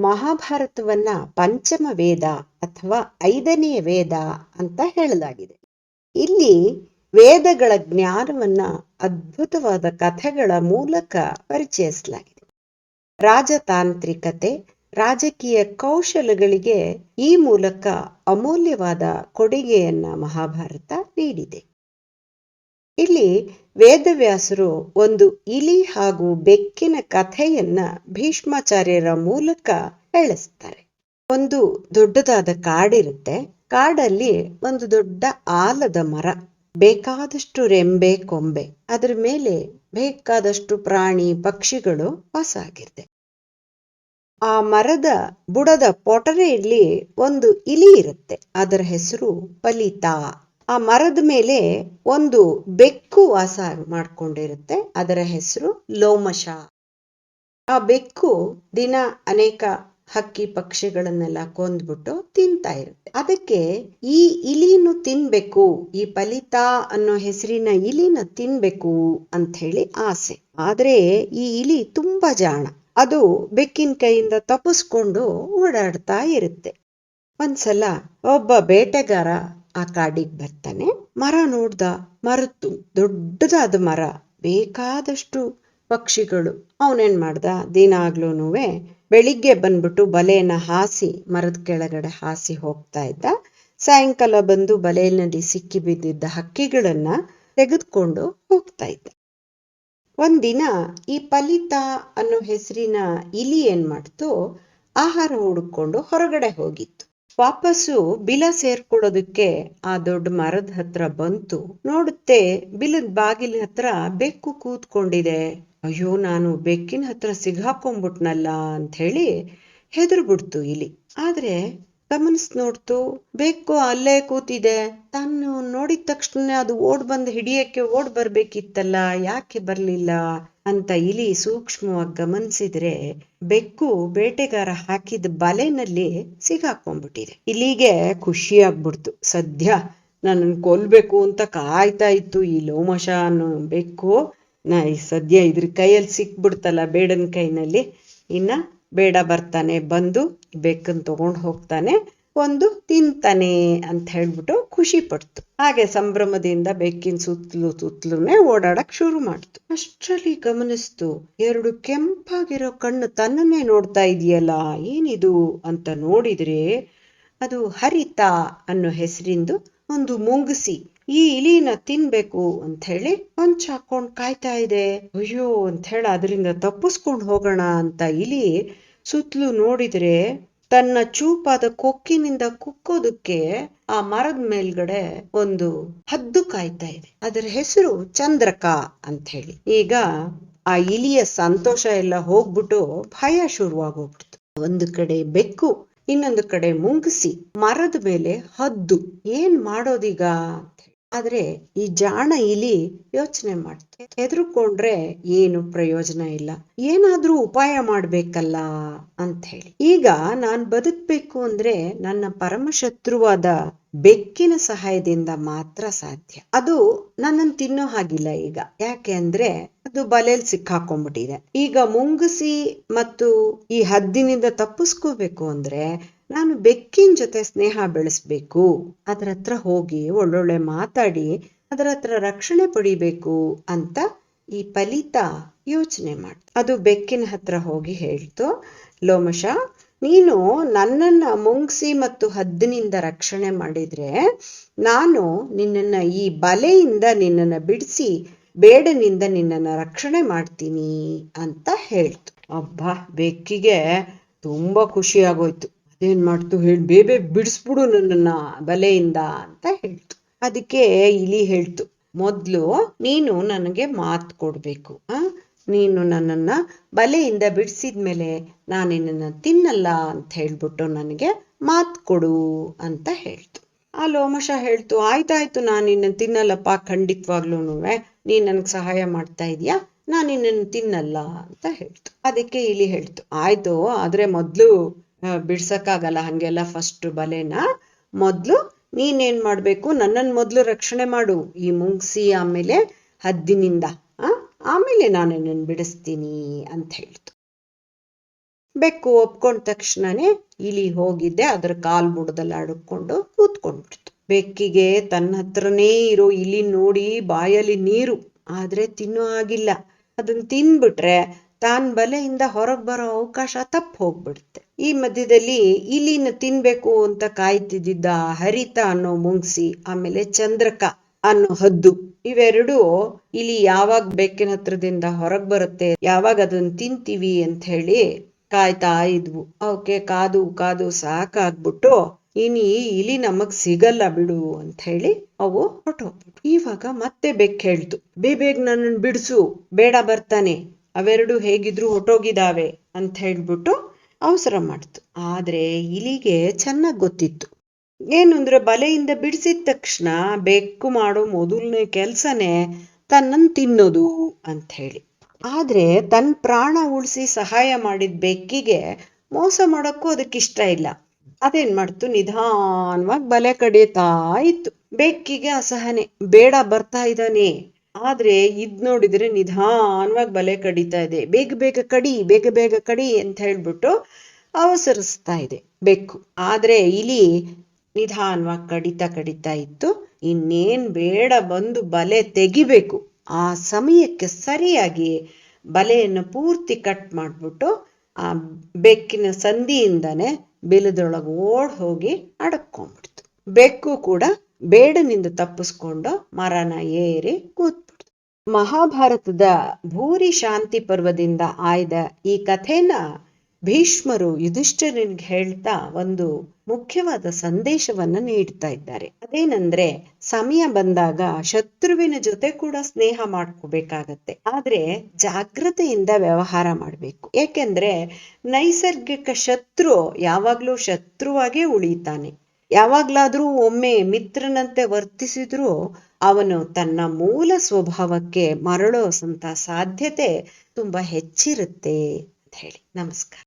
ಮಹಾಭಾರತವನ್ನ ಪಂಚಮ ವೇದ ಅಥವಾ ಐದನೆಯ ವೇದ ಅಂತ ಹೇಳಲಾಗಿದೆ. ಇಲ್ಲಿ ವೇದಗಳ ಜ್ಞಾನವನ್ನ ಅದ್ಭುತವಾದ ಕಥೆಗಳ ಮೂಲಕ ಪರಿಚಯಿಸಲಾಗಿದೆ. ರಾಜತಾಂತ್ರಿಕತೆ, ರಾಜಕೀಯ ಕೌಶಲಗಳಿಗೆ ಈ ಮೂಲಕ ಅಮೂಲ್ಯವಾದ ಕೊಡುಗೆಯನ್ನ ಮಹಾಭಾರತ ನೀಡಿದೆ. ಇಲ್ಲಿ ವೇದವ್ಯಾಸರು ಒಂದು ಇಲಿ ಹಾಗೂ ಬೆಕ್ಕಿನ ಕಥೆಯನ್ನ ಭೀಷ್ಮಾಚಾರ್ಯರ ಮೂಲಕ ಹೇಳಿಸ್ತಾರೆ. ಒಂದು ದೊಡ್ಡದಾದ ಕಾಡಿರುತ್ತೆ. ಕಾಡಲ್ಲಿ ಒಂದು ದೊಡ್ಡ ಆಲದ ಮರ. ಬೇಕಾದಷ್ಟು ರೆಂಬೆ, ಕೊಂಬೆ. ಅದರ ಮೇಲೆ ಬೇಕಾದಷ್ಟು ಪ್ರಾಣಿ, ಪಕ್ಷಿಗಳು ವಾಸ ಆ ಮರದ ಬುಡದ ಪೊಟರೆಯಲ್ಲಿ ಒಂದು ಇಲಿ ಇರುತ್ತೆ. ಅದರ ಹೆಸರು ಫಲಿತಾ. ಆ ಮರದ ಮೇಲೆ ಒಂದು ಬೆಕ್ಕು ವಾಸ ಮಾಡಿಕೊಂಡಿರುತ್ತೆ. ಅದರ ಹೆಸರು ಲೋಮಶ. ಆ ಬೆಕ್ಕು ದಿನ ಅನೇಕ ಹಕ್ಕಿ ಪಕ್ಷಿಗಳನ್ನೆಲ್ಲ ಕೊಂದ್ಬಿಟ್ಟು ತಿಂತಾ ಇರುತ್ತೆ. ಅದಕ್ಕೆ ಈ ಇಲಿನು ತಿನ್ಬೇಕು, ಈ ಫಲಿತಾ ಅನ್ನೋ ಹೆಸರಿನ ಇಲಿನ ತಿನ್ಬೇಕು ಅಂತ ಹೇಳಿ ಆಸೆ. ಆದ್ರೆ ಈ ಇಲಿ ತುಂಬಾ ಜಾಣ. ಅದು ಬೆಕ್ಕಿನ ಕೈಯಿಂದ ತಪ್ಪಿಸ್ಕೊಂಡು ಓಡಾಡ್ತಾ ಇರುತ್ತೆ. ಒಂದ್ಸಲ ಒಬ್ಬ ಬೇಟೆಗಾರ ಆ ಕಾಡಿಗೆ ಬರ್ತಾನೆ. ಮರ ನೋಡ್ದ ಮರತ್ತು ದೊಡ್ಡದಾದ ಮರ, ಬೇಕಾದಷ್ಟು ಪಕ್ಷಿಗಳು. ಅವನೇನ್ ಮಾಡ್ದ? ದಿನಾಗ್ಲೂನುವೆ ಬೆಳಿಗ್ಗೆ ಬಂದ್ಬಿಟ್ಟು ಬಲೆಯನ್ನ ಹಾಸಿ, ಮರದ ಕೆಳಗಡೆ ಹಾಸಿ ಹೋಗ್ತಾ ಇದ್ದ. ಸಾಯಂಕಾಲ ಬಂದು ಬಲೆಯಲ್ಲಿ ಸಿಕ್ಕಿ ಬಿದ್ದಿದ್ದ ಹಕ್ಕಿಗಳನ್ನ ತೆಗೆದುಕೊಂಡು ಹೋಗ್ತಾ ಇದ್ದ. ಒಂದಿನ ಈ ಫಲಿತ ಅನ್ನೋ ಹೆಸರಿನ ಇಲಿ ಏನ್ ಮಾಡ್ತು? ಆಹಾರ ಹುಡುಕೊಂಡು ಹೊರಗಡೆ ಹೋಗಿತ್ತು. ವಾಪಸ್ಸು ಬಿಲ ಸೇರ್ಕೊಡೋದಕ್ಕೆ ಆ ದೊಡ್ಡ ಮರದ ಹತ್ರ ಬಂತು. ನೋಡುತ್ತೆ ಬಿಲದ ಬಾಗಿಲ ಹತ್ರ ಬೆಕ್ಕು ಕೂತ್ಕೊಂಡಿದೆ. ಅಯ್ಯೋ, ನಾನು ಬೆಕ್ಕಿನ ಹತ್ರ ಸಿಗಾಕೊಂಡ್ಬಿಟ್ನಲ್ಲ ಅಂತ ಹೇಳಿ ಹೆದರ್ಬಿಡ್ತು ಇಲಿ ಆದ್ರೆ ಗಮನಿಸ್ ನೋಡ್ತು ಬೆಕ್ಕು ಅಲ್ಲೇ ಕೂತಿದೆ. ತಾನು ನೋಡಿದ ತಕ್ಷಣ ಅದು ಓಡ್ ಬಂದು ಹಿಡಿಯಕ್ಕೆ ಓಡ್ ಬರ್ಬೇಕಿತ್ತಲ್ಲ, ಯಾಕೆ ಬರ್ಲಿಲ್ಲ ಅಂತ ಇಲಿ ಸೂಕ್ಷ್ಮವಾಗಿ ಗಮನಿಸಿದ್ರೆ ಬೆಕ್ಕು ಬೇಟೆಗಾರ ಹಾಕಿದ ಬಲೆನಲ್ಲಿ ಸಿಗಾಕೊಂಡ್ಬಿಟ್ಟಿದೆ. ಇಲಿಗೆ ಖುಷಿ ಆಗ್ಬಿಡ್ತು. ಸದ್ಯ ನನ್ನನ್ನು ಕೊಲ್ಬೇಕು ಅಂತ ಕಾಯ್ತಾ ಇತ್ತು ಈ ಲೋಮಶ ಅನ್ನೋ ಬೆಕ್ಕು. ನಾ ಸದ್ಯ ಇದ್ರ ಕೈಯಲ್ಲಿ ಸಿಕ್ಬಿಡ್ತಲ್ಲ ಬೇಡನ ಕೈನಲ್ಲಿ. ಇನ್ನ ಬೇಡ ಬರ್ತಾನೆ, ಬಂದು ಬೆಕ್ಕನ್ ತಗೊಂಡು ಹೋಗ್ತಾನೆ, ಒಂದು ತಿಂತಾನೆ ಅಂತ ಹೇಳ್ಬಿಟ್ಟು ಖುಷಿ ಪಡ್ತು. ಹಾಗೆ ಸಂಭ್ರಮದಿಂದ ಬೆಕ್ಕಿನ ಸುತ್ತಲೂ ಸುತ್ತಲೂನೆ ಓಡಾಡಕ್ ಶುರು ಮಾಡ್ತು. ಅಷ್ಟರಲ್ಲಿ ಗಮನಿಸ್ತು, ಎರಡು ಕೆಂಪಾಗಿರೋ ಕಣ್ಣು ತನ್ನನ್ನೇ ನೋಡ್ತಾ ಇದೆಯಲ್ಲ, ಏನಿದು ಅಂತ ನೋಡಿದ್ರೆ ಅದು ಹರಿತ ಅನ್ನೋ ಹೆಸರಿಂದು ಒಂದು ಮುಂಗುಸಿ ಈ ಇಲಿನ ತಿನ್ಬೇಕು ಅಂತ ಹೇಳಿ ಹೊಂಚ್ ಹಾಕೊಂಡ್ ಕಾಯ್ತಾ ಇದೆ. ಅಯ್ಯೋ ಅಂತ ಹೇಳಿ ಅದರಿಂದ ತಪ್ಪಿಸ್ಕೊಂಡು ಹೋಗೋಣ ಅಂತ ಇಲಿ ಸುತ್ತಲೂ ನೋಡಿದ್ರೆ ತನ್ನ ಚೂಪಾದ ಕೊಕ್ಕಿನಿಂದ ಕುಕ್ಕೋದಕ್ಕೆ ಆ ಮರದ ಮೇಲ್ಗಡೆ ಒಂದು ಹದ್ದು ಕಾಯ್ತಾ ಇದೆ. ಅದರ ಹೆಸರು ಚಂದ್ರಕ ಅಂತ ಹೇಳಿ ಈಗ ಆ ಇಲಿಯ ಸಂತೋಷ ಎಲ್ಲ ಹೋಗ್ಬಿಟ್ಟು ಭಯ ಶುರುವಾಗೋಗ್ಬಿಡ್ತು. ಒಂದು ಕಡೆ ಬೆಕ್ಕು, ಇನ್ನೊಂದು ಕಡೆ ಮುಂಗಿಸಿ ಮರದ ಮೇಲೆ ಹದ್ದು. ಏನ್ ಮಾಡೋದೀಗ. ಆದ್ರೆ ಈ ಜಾಣ ಇಲಿ ಯೋಚನೆ ಮಾಡ್ತೆ ಹೆದರ್ಕೊಂಡ್ರೆ ಏನು ಪ್ರಯೋಜನ ಇಲ್ಲ. ಏನಾದ್ರೂ ಉಪಾಯ ಮಾಡ್ಬೇಕಲ್ಲ ಅಂತ ಹೇಳಿ. ಈಗ ನಾನ್ ಬದುಕ್ಬೇಕು ಅಂದ್ರೆ ನನ್ನ ಪರಮಶತ್ರುವಾದ ಬೆಕ್ಕಿನ ಸಹಾಯದಿಂದ ಮಾತ್ರ ಸಾಧ್ಯ. ಅದು ನನ್ನನ್ನು ತಿನ್ನೋ ಹಾಗಿಲ್ಲ ಈಗ. ಯಾಕೆ ಅಂದ್ರೆ ಅದು ಬಲೆಯಲ್ಲಿ ಸಿಕ್ಕಾಕೊಂಡ್ಬಿಟ್ಟಿದೆ. ಈಗ ಮುಂಗುಸಿ ಮತ್ತು ಈ ಹದ್ದಿನಿಂದ ತಪ್ಪಿಸ್ಕೋಬೇಕು ಅಂದ್ರೆ ನಾನು ಬೆಕ್ಕಿನ ಜೊತೆ ಸ್ನೇಹ ಬೆಳೆಸ್ಬೇಕು, ಅದ್ರ ಹತ್ರ ಹೋಗಿ ಒಳ್ಳೊಳ್ಳೆ ಮಾತಾಡಿ, ಅದರ ಹತ್ರ ರಕ್ಷಣೆ ಪಡಿಬೇಕು ಅಂತ ಈ ಫಲಿತ ಯೋಚನೆ ಮಾಡ್ತು ಅದು ಬೆಕ್ಕಿನ ಹತ್ರ ಹೋಗಿ ಹೇಳ್ತು, ಲೋಮಶ, ನೀನು ನನ್ನನ್ನ ಮುಂಗ್ಸಿ ಮತ್ತು ಹದ್ದಿನಿಂದ ರಕ್ಷಣೆ ಮಾಡಿದ್ರೆ, ನಾನು ನಿನ್ನನ್ನ ಈ ಬಲೆಯಿಂದ ನಿನ್ನನ್ನ ಬಿಡಿಸಿ ಬೇಡನಿಂದ ನಿನ್ನನ್ನ ರಕ್ಷಣೆ ಮಾಡ್ತೀನಿ ಅಂತ ಹೇಳ್ತು. ಅಬ್ಬಾ, ಬೆಕ್ಕಿಗೆ ತುಂಬಾ ಖುಷಿ ಅದೇನ್ ಮಾಡ್ತು ಹೇಳಿ. ಬೇಬೆ ಬಿಡಿಸ್ಬಿಡು ನನ್ನನ್ನ ಬಲೆಯಿಂದ ಅಂತ ಹೇಳ್ತು. ಅದಕ್ಕೆ ಇಲಿ ಹೇಳ್ತು, ಮೊದ್ಲು ನೀನು ನನಗೆ ಮಾತು ಕೊಡ್ಬೇಕು. ಆ, ನೀನು ನನ್ನನ್ನ ಬಲೆಯಿಂದ ಬಿಡಿಸಿದ್ಮೇಲೆ ನಾನು ನಿನ್ನನ್ನ ತಿನ್ನಲ್ಲ ಅಂತ ಹೇಳ್ಬಿಟ್ಟು ನನಗೆ ಮಾತು ಕೊಡು ಅಂತ ಹೇಳ್ತು. ಆ ಲೋಮಶ ಹೇಳ್ತು, ಆಯ್ತಾಯ್ತು, ನಾನು ನಿನ್ನ ತಿನ್ನಲ್ಲಪ್ಪ ಖಂಡಿತವಾಗ್ಲೂನು. ನೀನ್ ನನಗೆ ಸಹಾಯ ಮಾಡ್ತಾ ಇದೀಯಾ? ನಾನು ನಿನ್ನನ್ನು ತಿನ್ನಲ್ಲ ಅಂತ ಹೇಳ್ತು. ಅದಕ್ಕೆ ಇಲಿ ಹೇಳ್ತು, ಆಯ್ತು, ಆದ್ರೆ ಮೊದ್ಲು ಬಿಡ್ಸಕ್ಕಾಗಲ್ಲ, ಹಂಗೆಲ್ಲ ಫಸ್ಟ್ ಬಲೆನ. ಮೊದ್ಲು ನೀನೇನ್ ಮಾಡ್ಬೇಕು? ನನ್ನನ್ ಮೊದ್ಲು ರಕ್ಷಣೆ ಮಾಡು. ಈ ಮುಂಗ್ಸಿ ಆಮೇಲೆ ಹದ್ದಿನಿಂದ ಆಮೇಲೆ ನಾನು ನಿನ್ನ ಬಿಡಿಸ್ತೀನಿ ಅಂತ ಹೇಳ್ತು. ಬೆಕ್ಕು ಒಪ್ಕೊಂಡ ತಕ್ಷಣನೇ ಇಲಿ ಹೋಗಿದ್ದೆ. ಅದ್ರ ಕಾಲ್ ಬುಡದಲ್ಲಿ ಅಡ್ಕೊಂಡು ಕೂತ್ಕೊಂಡ್ಬಿಡ್ತು. ಬೆಕ್ಕಿಗೆ ತನ್ನ ಹತ್ರನೇ ಇರೋ ಇಲಿ ನೋಡಿ ಬಾಯಲ್ಲಿ ನೀರು. ಆದ್ರೆ ತಿನ್ನೋ ಆಗಿಲ್ಲ. ಅದನ್ ತಿನ್ಬಿಟ್ರೆ ತಾನ್ ಬಲೆಯಿಂದ ಹೊರಗ್ ಬರೋ ಅವಕಾಶ ತಪ್ಪು ಹೋಗ್ಬಿಡುತ್ತೆ. ಈ ಮಧ್ಯದಲ್ಲಿ ಇಲಿನ ತಿನ್ಬೇಕು ಅಂತ ಕಾಯ್ತಿದ್ದಿದ್ದ ಹರಿತ ಅನ್ನೋ ಮುಂಗ್ಸಿ, ಆಮೇಲೆ ಚಂದ್ರಕ ಅನ್ನೋ ಹದ್ದು, ಇವೆರಡು ಇಲ್ಲಿ ಯಾವಾಗ ಬೆಕ್ಕಿನ ಹತ್ರದಿಂದ ಹೊರಗ್ ಬರುತ್ತೆ, ಯಾವಾಗ ಅದನ್ನ ತಿಂತೀವಿ ಅಂತ ಹೇಳಿ ಕಾಯ್ತಾ ಇದ್ವು. ಅವಕ್ಕೆ ಕಾದು ಕಾದು ಸಾಕಾಗ್ಬಿಟ್ಟು ಇನಿ ಇಲಿ ನಮಗ್ ಸಿಗಲ್ಲ ಬಿಡು ಅಂತ ಹೇಳಿ ಅವು ಹೊಟ್ಟೋಗ್ಬಿಟ್ಟು ಇವಾಗ ಮತ್ತೆ ಬೆಕ್ ಹೇಳ್ತು. ಬೇಬೇಗ್ ನನ್ನನ್ ಬಿಡ್ಸು, ಬೇಡ ಬರ್ತಾನೆ. ಅವೆರಡು ಹೇಗಿದ್ರು ಹೊಟ್ಟೋಗಿದಾವೆ ಅಂತ ಹೇಳ್ಬಿಟ್ಟು ಅವಸರ ಮಾಡ್ತು. ಆದ್ರೆ ಇಲಿಗೆ ಚೆನ್ನಾಗಿ ಗೊತ್ತಿತ್ತು. ಏನು ಅಂದ್ರೆ ಬಲೆಯಿಂದ ಬಿಡಿಸಿದ ತಕ್ಷಣ ಬೆಕ್ಕು ಮಾಡೋ ಮೊದಲನೇ ಕೆಲ್ಸನೇ ತನ್ನನ್ ತಿನ್ನೋದು ಅಂತ ಹೇಳಿ. ಆದ್ರೆ ತನ್ನ ಪ್ರಾಣ ಉಳಿಸಿ ಸಹಾಯ ಮಾಡಿದ ಬೆಕ್ಕಿಗೆ ಮೋಸ ಮಾಡೋಕ್ಕೂ ಅದಕ್ಕೆ ಇಷ್ಟ ಇಲ್ಲ. ಅದೇನ್ ಮಾಡ್ತು? ನಿಧಾನವಾಗಿ ಬಲೆ ಕಡಿತಾ ಇತ್ತು. ಬೆಕ್ಕಿಗೆ ಅಸಹನೆ. ಬೇಡ ಬರ್ತಾ ಇದ್ದಾನೆ. ಆದ್ರೆ ಇದ್ ನೋಡಿದ್ರೆ ನಿಧಾನವಾಗಿ ಬಲೆ ಕಡಿತಾ ಇದೆ. ಬೇಗ ಬೇಗ ಕಡಿ, ಬೇಗ ಬೇಗ ಕಡಿ ಅಂತ ಹೇಳ್ಬಿಟ್ಟು ಅವಸರಿಸ್ತಾ ಇದೆ ಬೆಕ್ಕು. ಆದ್ರೆ ಇಲಿ ನಿಧಾನವಾಗಿ ಕಡಿತಾ ಕಡಿತಾ ಇತ್ತು. ಇನ್ನೇನ್ ಬೇಡ, ಬಂದು ಬಲೆ ತೆಗಿಬೇಕು. ಆ ಸಮಯಕ್ಕೆ ಸರಿಯಾಗಿ ಬಲೆಯನ್ನು ಪೂರ್ತಿ ಕಟ್ ಮಾಡ್ಬಿಟ್ಟು ಆ ಬೆಕ್ಕಿನ ಸಂಧಿಯಿಂದನೇ ಬಿಲದೊಳಗೆ ಓಡ್ ಹೋಗಿ ಅಡಕ್ಕೊಂಡ್ಬಿಡ್ತು. ಬೆಕ್ಕು ಕೂಡ ಬೇಡನಿಂದ ತಪ್ಪಿಸ್ಕೊಂಡು ಮರನ ಏರಿ ಕೂತ್ಬಿಡ್ತು ಮಹಾಭಾರತದ ಭೂರಿ ಶಾಂತಿ ಪರ್ವದಿಂದ ಆಯ್ದ ಈ ಕಥೆನ ಭೀಷ್ಮರು ಯುಧಿಷ್ಠಿರನಿಗೆ ಹೇಳ್ತಾ ಒಂದು ಮುಖ್ಯವಾದ ಸಂದೇಶವನ್ನ ನೀಡ್ತಾ ಇದ್ದಾರೆ. ಅದೇನಂದ್ರೆ, ಸಮಯ ಬಂದಾಗ ಶತ್ರುವಿನ ಜೊತೆ ಕೂಡ ಸ್ನೇಹ ಮಾಡ್ಕೋಬೇಕಾಗತ್ತೆ. ಆದ್ರೆ ಜಾಗ್ರತೆಯಿಂದ ವ್ಯವಹಾರ ಮಾಡ್ಬೇಕು. ಏಕೆಂದ್ರೆ, ನೈಸರ್ಗಿಕ ಶತ್ರು ಯಾವಾಗ್ಲೂ ಶತ್ರುವಾಗೇ ಉಳಿತಾನೆ. ಯಾವಾಗ್ಲಾದ್ರೂ ಒಮ್ಮೆ ಮಿತ್ರನಂತೆ ವರ್ತಿಸಿದ್ರೂ ಅವನು ತನ್ನ ಮೂಲ ಸ್ವಭಾವಕ್ಕೆ ಮರಳೋ ಸಂತ ಸಾಧ್ಯತೆ ತುಂಬಾ ಹೆಚ್ಚಿರುತ್ತೆ ಅಂತ ಹೇಳಿ. ನಮಸ್ಕಾರ.